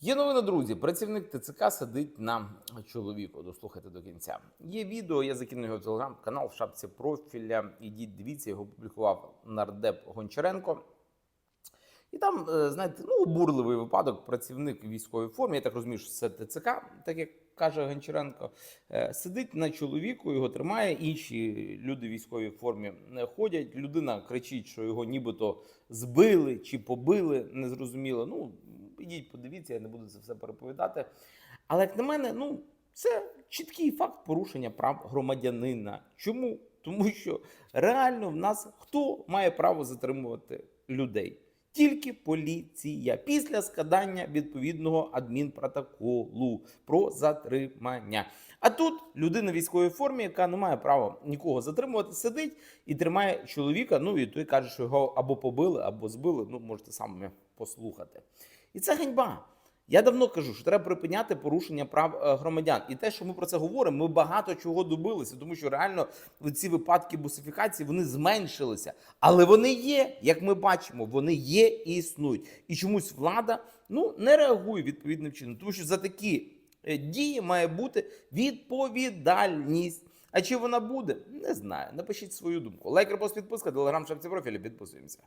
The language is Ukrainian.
Є новина, друзі. Працівник ТЦК сидить на чоловіку. Дослухайте до кінця. Є відео, я закину його в телеграм-канал в шапці профіля. Ідіть, дивіться, його публікував нардеп Гончаренко. І там, е, знаєте, ну, обурливий випадок. Працівник в військовій формі, я так розумію, що це ТЦК, так як каже Гончаренко, е, сидить на чоловіку, його тримає. Інші люди в військовій формі ходять. Людина кричить, що його нібито збили чи побили, незрозуміло. Ну, ідіть, подивіться, я не буду це все переповідати. Але як на мене, ну це чіткий факт порушення прав громадянина. Чому? Тому що реально в нас хто має право затримувати людей? Тільки поліція після складання відповідного адмінпротоколу про затримання. А тут людина в військовій формі, яка не має права нікого затримувати, сидить і тримає чоловіка. Ну і той каже, що його або побили, або збили. Ну можете самі послухати. І це ганьба. Я давно кажу, що треба припиняти порушення прав е, громадян. І те, що ми про це говоримо, ми багато чого добилися, тому що реально ці випадки бусифікації вони зменшилися. Але вони є, як ми бачимо, вони є і існують. І чомусь влада ну не реагує відповідним чином, тому що за такі е, дії має бути відповідальність. А чи вона буде? Не знаю. Напишіть свою думку. Лайк, репост, підписка, телеграм, шапці профілі. Підписуємося.